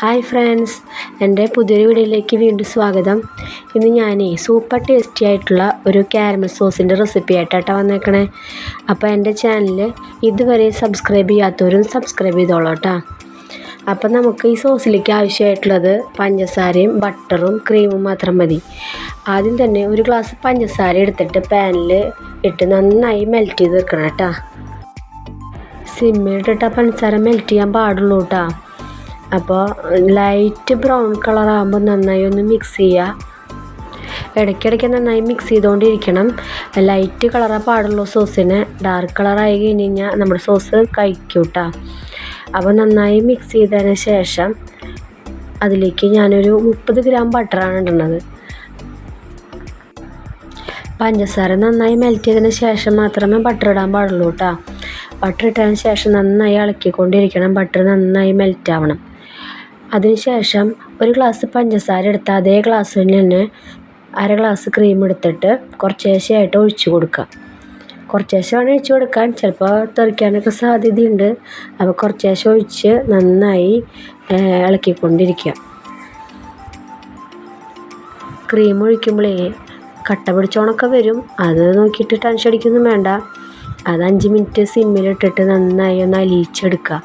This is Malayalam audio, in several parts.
ഹായ് ഫ്രണ്ട്സ് എന്റെ പുതിയൊരു വീഡിയോയിലേക്ക് വീണ്ടും സ്വാഗതം. ഇന്ന് ഞാൻ സൂപ്പർ ടേസ്റ്റി ആയിട്ടുള്ള ഒരു കാരമൽ സോസിന്റെ റെസിപ്പി ആയിട്ടാണ് വന്നേക്കണേ. അപ്പോൾ എന്റെ ചാനൽ ഇതുവരെ സബ്സ്ക്രൈബ് ചെയ്യാത്തവരും സബ്സ്ക്രൈബ് ചെയ്തോളൂ കേട്ടോ അപ്പം നമുക്ക് ഈ സോസിലേക്ക് ആവശ്യമായിട്ടുള്ളത് പഞ്ചസാരയും ബട്ടറും ക്രീമും മാത്രം മതി. ആദ്യം തന്നെ ഒരു ഗ്ലാസ് പഞ്ചസാര എടുത്തിട്ട് പാനിൽ ഇട്ട് നന്നായി മെൽറ്റ് ചെയ്ത് വെക്കണം കേട്ടോ. സിമ്മിലിട്ടിട്ട് പഞ്ചസാര മെൽറ്റ് ചെയ്യാൻ പാടുള്ളൂ കേട്ടോ. അപ്പോൾ ലൈറ്റ് ബ്രൗൺ കളർ കളറാകുമ്പോൾ നന്നായി ഒന്ന് മിക്സ് ചെയ്യുക ഇടയ്ക്കിടയ്ക്ക് നന്നായി മിക്സ് ചെയ്തുകൊണ്ടിരിക്കണം ലൈറ്റ് കളറേ പാടുള്ളൂ സോസിന് ഡാർക്ക് കളറായി കഴിഞ്ഞ് കഴിഞ്ഞാൽ നമ്മുടെ സോസ് കഴിക്കൂട്ടാ. അപ്പോൾ നന്നായി മിക്സ് ചെയ്തതിന് ശേഷം അതിലേക്ക് ഞാനൊരു മുപ്പത് ഗ്രാം ബട്ടറാണ് ഇടുന്നത്. പഞ്ചസാര നന്നായി മെൽറ്റ് ചെയ്തതിന് ശേഷം മാത്രമേ ബട്ടർ ഇടാൻ പാടുള്ളൂ കേട്ടോ. ബട്ടർ ഇട്ടതിന് ശേഷം നന്നായി ഇളക്കിക്കൊണ്ടിരിക്കണം. ബട്ടർ നന്നായി മെൽറ്റ് ആവണം. അതിനുശേഷം ഒരു ഗ്ലാസ് പഞ്ചസാര എടുത്ത് അതേ ഗ്ലാസ്സിൽ തന്നെ അര ഗ്ലാസ് ക്രീം എടുത്തിട്ട് കുറച്ചേശയായിട്ട് ഒഴിച്ച് കൊടുക്കുക. കുറച്ച് വേണം ഒഴിച്ച് കൊടുക്കാൻ. ചിലപ്പോൾ തെറിക്കാനൊക്കെ സാധ്യതയുണ്ട്. അപ്പോൾ കുറച്ചേശം ഒഴിച്ച് നന്നായി ഇളക്കിക്കൊണ്ടിരിക്കുക. ക്രീം ഒഴിക്കുമ്പോഴേ കട്ട പിടിച്ചോണൊക്കെ വരും. അത് നോക്കിയിട്ട് ടെൻഷൻ അടിക്കൊന്നും വേണ്ട. അത് അഞ്ച് മിനിറ്റ് സിമ്മിലിട്ടിട്ട് നന്നായി ഒന്ന് അലിയിച്ചെടുക്കുക.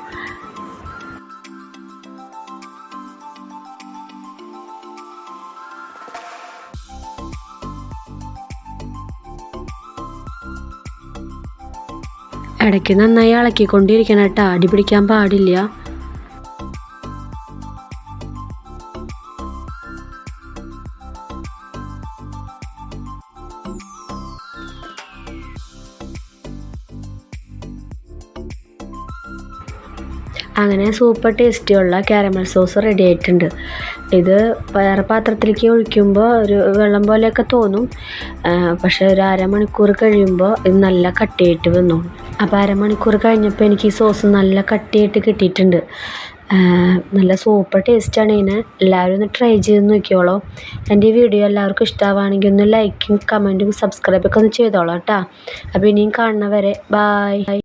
ഇടയ്ക്ക് നന്നായി ഇളക്കിക്കൊണ്ടിരിക്കണം കേട്ടോ അടി പിടിക്കാൻ പാടില്ല. അങ്ങനെ സൂപ്പർ ടേസ്റ്റിയുള്ള കാരമൽ സോസ് റെഡി ആയിട്ടുണ്ട്. ഇത് വേറെ പാത്രത്തിലേക്ക് ഒഴിക്കുമ്പോൾ ഒരു വെള്ളം പോലെയൊക്കെ തോന്നും. പക്ഷേ ഒരു അരമണിക്കൂർ കഴിയുമ്പോൾ ഇത് നല്ല കട്ടിയായിട്ട് വന്നു. അപ്പോൾ അരമണിക്കൂർ കഴിഞ്ഞപ്പോൾ എനിക്ക് ഈ സോസ് നല്ല കട്ടിയായിട്ട് കിട്ടിയിട്ടുണ്ട്. നല്ല സൂപ്പർ ടേസ്റ്റാണ് ഇതിന്. എല്ലാവരും ഒന്ന് ട്രൈ ചെയ്ത് നോക്കിയോളൂ. എന്റെ ഈ വീഡിയോ എല്ലാവർക്കും ഇഷ്ടമാവുകയാണെങ്കിൽ ഒന്ന് ലൈക്കും കമന്റും സബ്സ്ക്രൈബൊക്കെ ഒന്ന് ചെയ്തോളൂ കേട്ടോ. അപ്പോൾ ഇനിയും കാണുന്നവരെ ബായ്